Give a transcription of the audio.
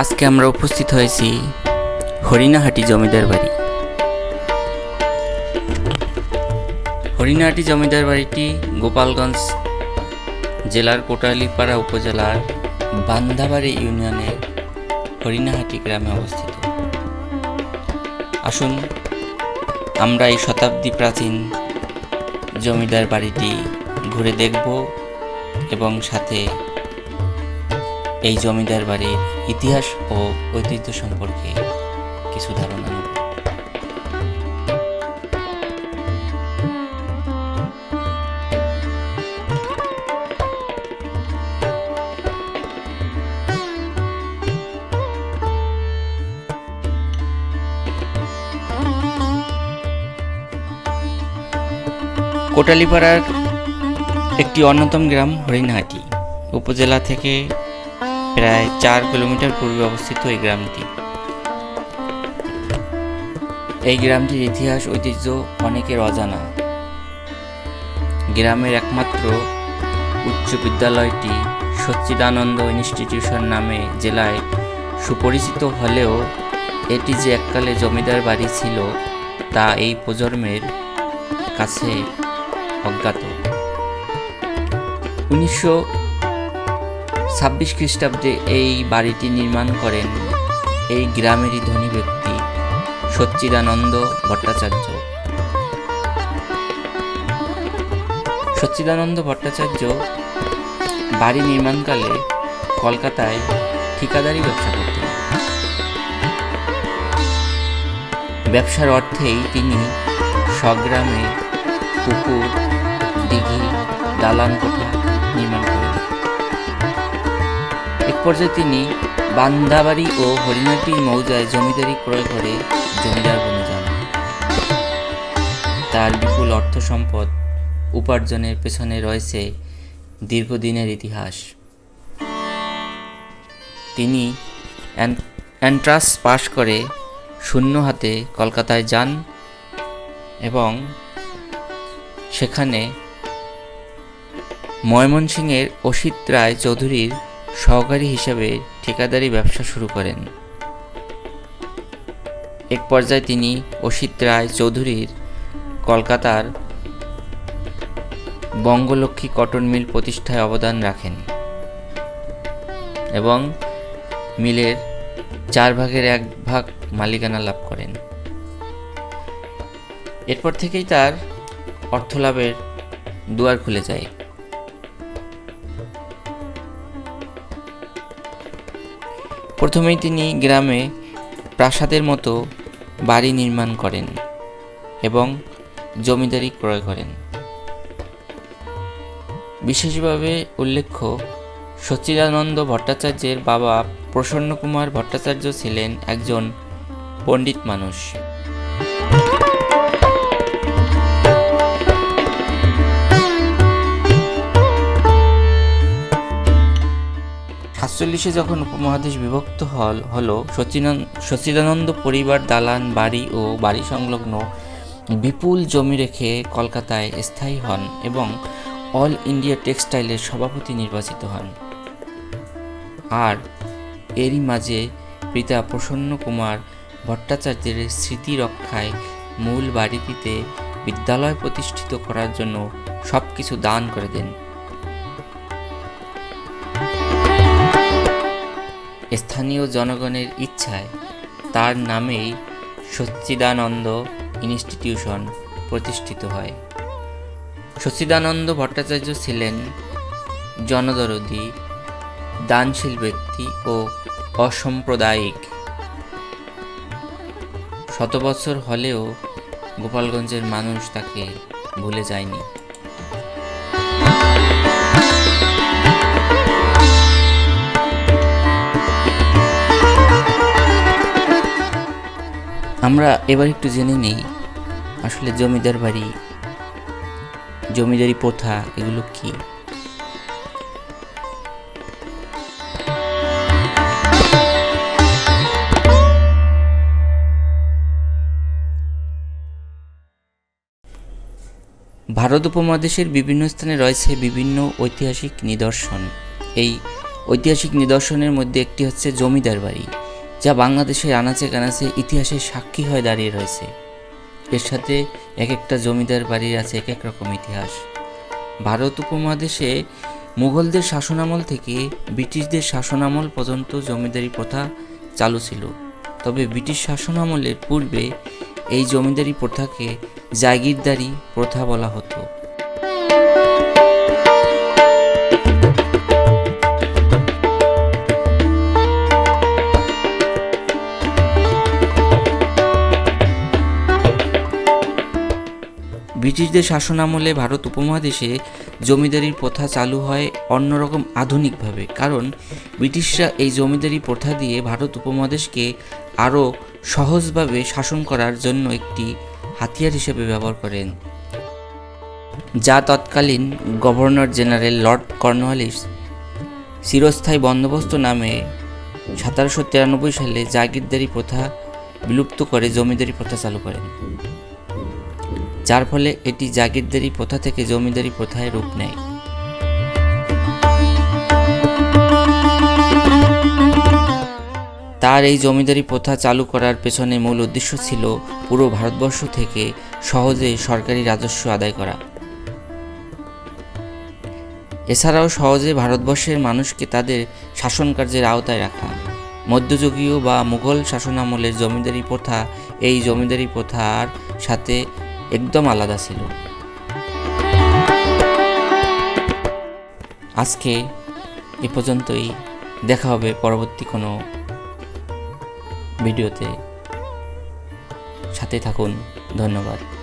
আজকে আমরা উপস্থিত হয়েছি হরিণাহাটি জমিদার বাড়ি। হরিণাহাটি জমিদার বাড়িটি গোপালগঞ্জ জেলার কোটালীপাড়া উপজেলার বান্ধাবাড়ি ইউনিয়নের হরিণাহাটি গ্রামে অবস্থিত। আসুন, আমরা এই শতাব্দী প্রাচীন জমিদার বাড়িটি ঘুরে দেখব এবং সাথে এই জমিদার বাড়ির ইতিহাস ও ঐতিহ্য সম্পর্কে কিছু ধারণা নেব। কোটালীপাড়ার একটি অন্যতম গ্রাম হরিণহাটি উপজেলা থেকে প্রায় চার কিলোমিটার পূর্বে অবস্থিত এই গ্রামটি। এই গ্রামটির ইতিহাস, ঐতিহ্য অনেকের অজানা। গ্রামের একমাত্র উচ্চ বিদ্যালয়টি সচ্চিদানন্দ ইনস্টিটিউশন নামে জেলায় সুপরিচিত হলেও এটি যে এককালে জমিদার বাড়ি ছিল, তা এই প্রজন্মের কাছে অজ্ঞাত। উনিশশো ছাব্বিশ খ্রিস্টাব্দে এই বাড়িটি নির্মাণ করেন এই গ্রামেরই ধনী ব্যক্তি সচ্চিদানন্দ ভট্টাচার্য। সচ্চিদানন্দ ভট্টাচার্য বাড়ি নির্মাণকালে কলকাতায় ঠিকাদারি ব্যবসা করতেন। ব্যবসার অর্থেই তিনি স্বগ্রামে পুকুর, দিঘি দালান কোঠা নির্মাণ করেন। পর্যায়ে তিনি বান্দাবাড়ি ও হরিণাটি মৌজায় জমিদারি ক্রয় করে জমিদার বনে যান। তার বিপুল অর্থ সম্পদ উপার্জনের পেছনে রয়েছে দীর্ঘদিনের ইতিহাস। তিনি এন- এন্ট্রান্স পাশ করে শূন্য হাতে কলকাতায় যান এবং সেখানে ময়মনসিংহের অসিত রায় চৌধুরীর সহকারী হিসাবে ঠিকাদারি ব্যবসা শুরু করেন। এক পর্যায়ে তিনি অসিত রায় চৌধুরীর কলকাতার বঙ্গলক্ষ্মী কটন মিল প্রতিষ্ঠায় অবদান রাখেন এবং মিলের চার ভাগের এক ভাগ মালিকানা লাভ করেন। এরপর থেকেই তার অর্থলাভের দুয়ার খুলে যায়। প্রথমেই তিনি গ্রামে প্রাসাদের মতো বাড়ি নির্মাণ করেন এবং জমিদারি ক্রয় করেন। বিশেষভাবে উল্লেখ্য সচিদানন্দ ভট্টাচার্যের বাবা প্রসন্ন কুমার ভট্টাচার্য ছিলেন একজন পণ্ডিত মানুষ। সাতচল্লিশে যখন উপমহাদেশ বিভক্ত হল, হলো সচ্চিদানন্দ পরিবার, দালান, বাড়ি ও বাড়ি সংলগ্ন বিপুল জমি রেখে কলকাতায় স্থায়ী হন এবং অল ইন্ডিয়া টেক্সটাইলের সভাপতি নির্বাচিত হন। আর এরই মাঝে পিতা প্রসন্ন কুমার ভট্টাচার্যের স্মৃতি রক্ষায় মূল বাড়িটিতে বিদ্যালয় প্রতিষ্ঠিত করার জন্য সব কিছু দান করে দেন। স্থানীয় জনগণের ইচ্ছায় তার নামেই সচ্চিদানন্দ ইনস্টিটিউশন প্রতিষ্ঠিত হয়। সচ্চিদানন্দ ভট্টাচার্য ছিলেন জনদরদি, দানশীল ব্যক্তি ও অসাম্প্রদায়িক। শত বছর হলেও গোপালগঞ্জের মানুষ তাকে ভুলে যায়নি। আমরা এবার একটু জেনে নেই আসলে জমিদার বাড়ি, জমিদারি প্রথা এগুলো কি? ভারত উপমহাদেশের বিভিন্ন স্থানে রয়েছে বিভিন্ন ঐতিহাসিক নিদর্শন। এই ঐতিহাসিক নিদর্শনের মধ্যে একটি হচ্ছে জমিদার বাড়ি। যা বাংলাদেশের আনাচে কানাচে ইতিহাসের সাক্ষী হয়ে দাঁড়িয়ে রয়েছে। এর সাথে এক একটা জমিদার বাড়ির আছে এক এক রকম ইতিহাস। ভারত উপমহাদেশে মুঘলদের শাসনামল থেকে ব্রিটিশদের শাসনামল পর্যন্ত জমিদারি প্রথা চালু ছিল। তবে ব্রিটিশ শাসনামলের পূর্বে এই জমিদারি প্রথাকে জাগিরদারি প্রথা বলা হতো। ব্রিটিশদের শাসনামলে ভারত উপমহাদেশে জমিদারির প্রথা চালু হয় অন্যরকম আধুনিকভাবে। কারণ ব্রিটিশরা এই জমিদারি প্রথা দিয়ে ভারত উপমহাদেশকে আরও সহজভাবে শাসন করার জন্য একটি হাতিয়ার হিসেবে ব্যবহার করেন। যা তৎকালীন গভর্নর জেনারেল লর্ড কর্নওয়ালিস চিরস্থায়ী বন্দোবস্ত নামে সতেরোশো তিরানব্বই সালে জাগিরদারি প্রথা বিলুপ্ত করে জমিদারি প্রথা চালু করেন। যার ফলে এটি জাগিরদারি প্রথা থেকে জমিদারি প্রথায় রূপ নেয়। তার এই জমিদারি প্রথা চালু করার পেছনে মূল উদ্দেশ্য ছিল পুরো ভারতবর্ষ থেকে সহজে সরকারি রাজস্ব আদায় করা। এছাড়াও সহজে ভারতবর্ষের মানুষকে তাদের শাসন কার্যের আওতায় রাখা। মধ্যযুগীয় বা মুঘল শাসনামলের জমিদারি প্রথা এই জমিদারি প্রথার সাথে একদম আলাদা ছিল। আজকে এ পর্যন্তই। দেখা হবে পরবর্তী কোনো ভিডিওতে। সাথে থাকুন ধন্যবাদ।